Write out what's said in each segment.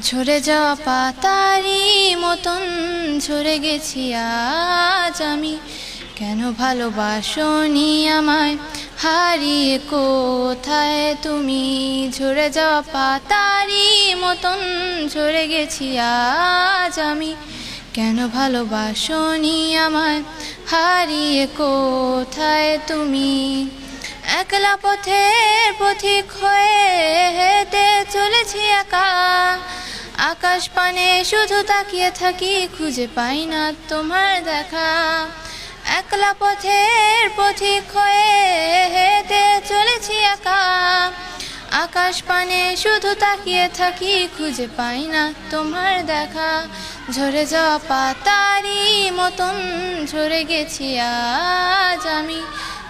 ঝরে যাওয়া পাতারি মতন, ঝরে গেছি আজ আমি। কেন ভালোবাসনি আমায়? হারিয়ে কোথায় তুমি? ঝরে যাওয়া পাতারি মতন, ঝরে গেছি আজ আমি। কেন ভালোবাসনি আমায়? হারিয়ে কোথায় তুমি? একলা পথের পথিক হয়ে হেঁটে চলেছি একা। আকাশ পানে শুধু তাকিয়ে থাকি, খুঁজে পাই না তোমার দেখা। একলা পথের পথিক হয়ে হেঁটে চলেছি একা। আকাশ পানে শুধু তাকিয়ে থাকি, খুঁজে পাই না তোমার দেখা। ঝরে যাওয়া পাতারি মতন ঝরে গেছি আজ আমি।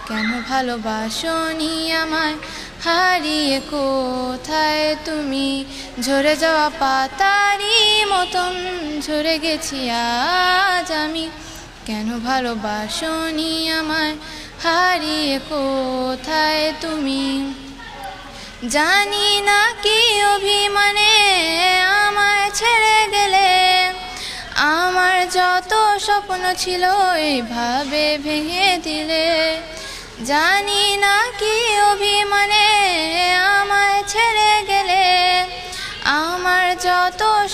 কেন ভালোবাসনি আমায়? হারিয়ে কোথায় তুমি ঝরে যাওয়া পাতারি মতন, ঝরে গেছি আজ আমি। কেন ভালোবাসনি আমায়, হারিয়ে কোথায় তুমি? জানি না কি অভিমানে আমায় ছেড়ে গেলে। আমার যত স্বপ্ন ছিল এইভাবে ভেঙে দিলে। জানি না কি অভিমানে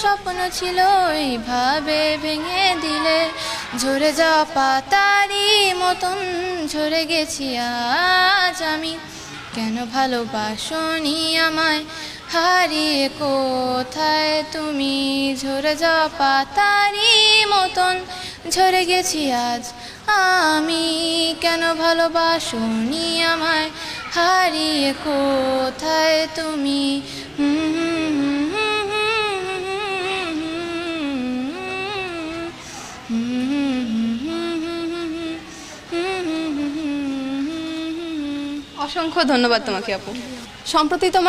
স্বপ্ন ছিল, এইভাবে ভেঙে দিলে ঝরে যাওয়া পাতারি মতন ঝরে গেছি আজ আমি। কেন ভালোবাসনি আমায়? হারিয়ে কোথায় তুমি? ঝরে যাওয়া পাতারি মতন ঝরে গেছি আজ আমি। কেন ভালোবাসনি আমায়? হারিয়ে কোথায় তুমি? অসংখ্য ধন্যবাদ তোমাকে আপু। সম্প্রতি তোমার